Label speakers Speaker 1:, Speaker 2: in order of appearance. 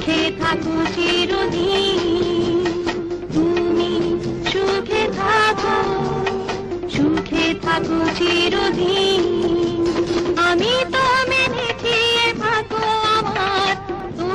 Speaker 1: সুখে থাকো চিরদিন। তুমি সুখে থাকো সুখে থাকো চিরদিন।